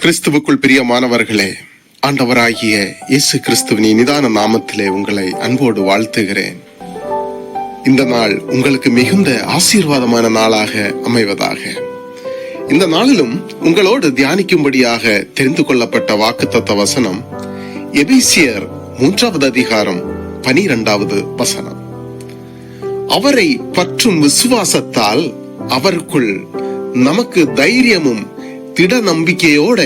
கிறிஸ்துவுக்குள் பிரியமானவர்களே ஆண்டவராகிய இயேசு கிறிஸ்துவின் நிதான நாமத்திலே உங்களை அன்போடு வாழ்த்துகிறேன். இந்த நாள் உங்களுக்கு மிகுந்த ஆசீர்வாதமான நாளாக அமைவதாக. இந்த நாளிலும் உங்களோடு தியானிக்கும்படியாக தெரிந்து கொள்ளப்பட்ட வாக்குத்தத்த வசனம் எபேசியர் மூன்றாவது அதிகாரம் பனிரெண்டாவது வசனம். அவரை பற்றும் விசுவாசத்தால் அவருக்குள் நமக்கு தைரியமும் திட நம்பிக்கையோட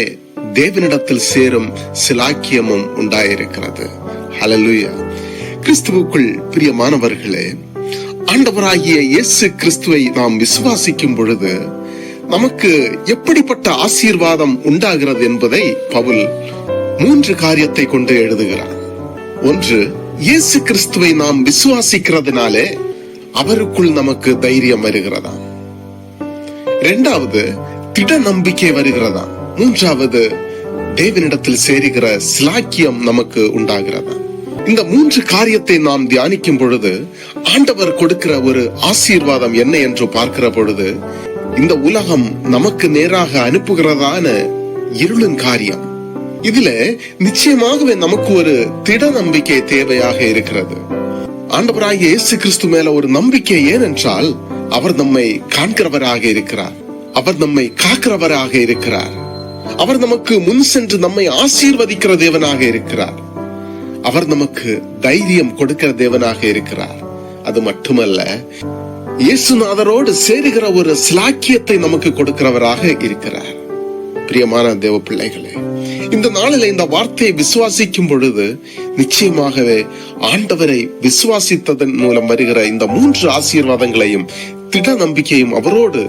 தேவனிடத்தில் சேரும் சிலாக்கியமும் உண்டாயிருக்கிறது. ஹலலுயா கிறிஸ்துவுக்குள் பிரியமானவர்களே ஆண்டவராகிய இயேசு கிறிஸ்துவை நாம் விசுவாசிக்கும் பொழுது நமக்கு எப்படிப்பட்ட ஆசீர்வாதம் உண்டாகிறது என்பதை பவுல் மூன்று காரியத்தை கொண்டு எழுதுகிறார். ஒன்று இயேசு கிறிஸ்துவை நாம் விசுவாசிக்கிறதுனாலே அவருக்குள் நமக்கு தைரியம் வருகிறதா? இரண்டாவது திட நம்பிக்கை வருகிறதா? மூன்றாவது தேவனிடத்தில் சேருகிற சிலாக்கியம் நமக்கு உண்டாகிறதா? இந்த மூன்று காரியத்தை நாம் தியானிக்கும் பொழுது ஆண்டவர் கொடுக்கிற ஒரு ஆசீர்வாதம் என்ன என்று பார்க்கிற பொழுது இந்த உலகம் நமக்கு நேராக அனுப்புகிறதான இருளின் காரியம். இதுல நிச்சயமாகவே நமக்கு ஒரு திட நம்பிக்கை தேவையாக இருக்கிறது. ஆண்டவராகிய இயேசு கிறிஸ்து மேல ஒரு நம்பிக்கை ஏனென்றால் அவர் நம்மை காண்கிறவராக இருக்கிறார். அவர் நம்மை காக்கிறவராக இருக்கிறார். அவர் நமக்கு முன் சென்று நம்மை ஆசீர்வதிக்கிற தேவனாக இருக்கிறார். அவர் நமக்கு தைரியம் கொடுக்கிற தேவனாக இருக்கிறார். அது மட்டுமல்ல இயேசுநாதரோடு சேருகிற ஒரு சிலாக்கியத்தை நமக்கு கொடுக்கிறவராக இருக்கிறார். பிரியமான தேவ பிள்ளைகளே இந்த நாளில் இந்த வார்த்தையை விசுவாசிக்கும் பொழுது நிச்சயமாகவே ஆண்டவரை விசுவாசித்ததன் மூலம் வருகிற இந்த மூன்று ஆசீர்வாதங்களையும் திட நம்பிக்கையும் அவரோடு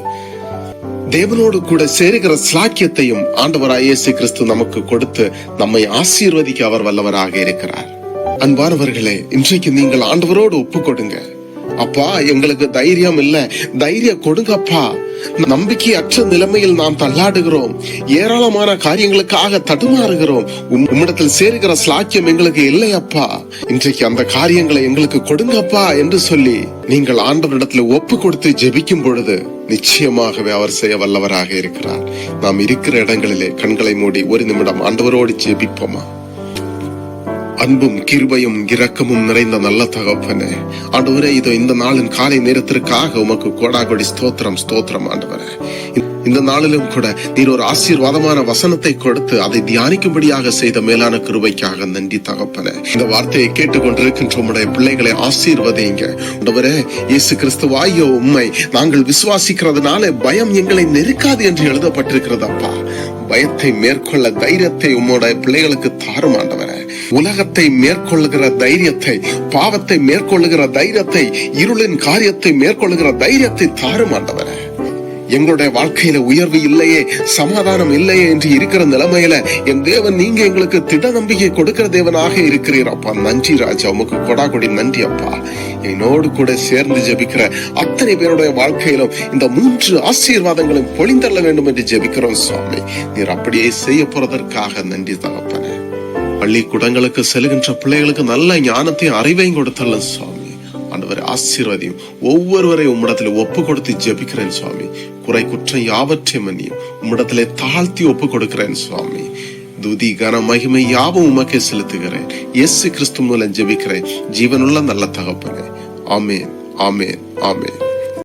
தேவனோடு கூட சேருகிற ஸ்லாக்கியத்தையும் ஆண்டவராய் இயேசு கிறிஸ்து நமக்கு கொடுத்து நம்மை ஆசீர்வதிக்க அவர் வல்லவராக இருக்கிறார். அன்பானவர்களே இன்றைக்கு நீங்கள் ஆண்டவரோடு ஒப்பு கொடுங்க அப்பா எங்களுக்கு தைரியம் இல்ல. தைரியம் கொடுங்கப்பா. நம்பிக்கையற்ற நிலைமையில் நாம் தள்ளாடுகிறோம். ஏராளமான காரியங்களுக்காக தடுமாறுகிறோம். உம்- உம்மிடத்தில் சேருகிற ஸ்லாக்கியம் எங்களுக்கு இல்லையப்பா. இன்றைக்கு அந்த காரியங்களை எங்களுக்கு கொடுங்கப்பா என்று சொல்லி நீங்கள் ஆண்டவரிடத்தில் ஒப்பு கொடுத்து ஜெபிக்கும் பொழுது நிச்சயமாகவே அவர் செய்ய வல்லவராக இருக்கிறார். நாம் இருக்கிற இடங்களிலே கண்களை மூடி ஒரு நிமிடம் ஆண்டவரோடு ஜெபிப்போமா? அன்பும் கிருபையும் இரக்கமும் நிறைந்த நல்ல தகப்பனே. ஆண்டவரே இதோ இந்த நாளின் காலை நேரத்திற்காக உமக்கு கோடாகொடி ஸ்தோத்திரம் ஸ்தோத்திரம் ஆண்டவரே. இந்த நாளிலும் கூட நீர் ஒரு ஆசீர்வாதமான வசனத்தை கொடுத்து அதை தியானிக்கும்படியாக செய்த மேலான கிருபைக்காக நன்றி தகப்பன. இந்த வார்த்தையை கேட்டுக்கொண்டிருக்கின்ற உடைய பிள்ளைகளை ஆசீர்வதிங்க ஆண்டவரே இயேசு கிறிஸ்துவாயோ உண்மை நாங்கள் விசுவாசிக்கிறதுனால பயம் எங்களை நெருக்காது என்று எழுதப்பட்டிருக்கிறது அப்பா பயத்தை மேற்கொள்ள தைரியத்தை உம்முடைய பிள்ளைகளுக்கு தாரும் ஆண்டவரே. உலகத்தை மேற்கொள்ளுகிற தைரியத்தை பாவத்தை மேற்கொள்ளுகிற தைரியத்தை இருளின் காரியத்தை மேற்கொள்ளுகிற தைரியத்தை தாரும் ஆண்டவரே. எங்களுடைய வாழ்க்கையில உயர்வு இல்லையே சமாதானம் இல்லையே என்று இருக்கிற நிலைமையில என் தேவன் நீங்க எங்களுக்கு திட நம்பிக்கை கொடுக்கிற தேவனாக இருக்கிறீர் அப்பா. நன்றி ராஜா உமக்கு கொடா கொடி நன்றி அப்பா. என்னோடு கூட சேர்ந்து ஜெபிக்கிற அத்தனை பேருடைய வாழ்க்கையிலும் இந்த மூன்று ஆசீர்வாதங்களும் பொழிந்தள்ள வேண்டும் என்று ஜெபிக்கிறோம் சுவாமி. நீர் அப்படியே செய்ய போறதற்காக நன்றி தகப்பனே. பள்ளிக்கூடங்களுக்கு செல்கின்ற பிள்ளைகளுக்கு நல்ல ஞானத்தையும் அறிவையும் கொடுத்தல்ல சுவாமி. ஆண்டவர் ஆசீர்வதியும். ஒவ்வொருவரை உம்மிடத்தில் ஒப்பு கொடுத்து ஜெபிக்கிறேன் சுவாமி. குறை குற்றம் யாவற்றை மன்னியும். உம்மிடத்திலே தாழ்த்தி ஒப்பு கொடுக்கிறேன் சுவாமி. துதி கன மகிமை யாவும் உமக்கே செலுத்துகிறேன். இயேசு கிறிஸ்து மூலம் ஜெபிக்கிறேன். ஜீவனுள்ள நல்ல தகப்பனே. ஆமேன் ஆமேன் ஆமேன்.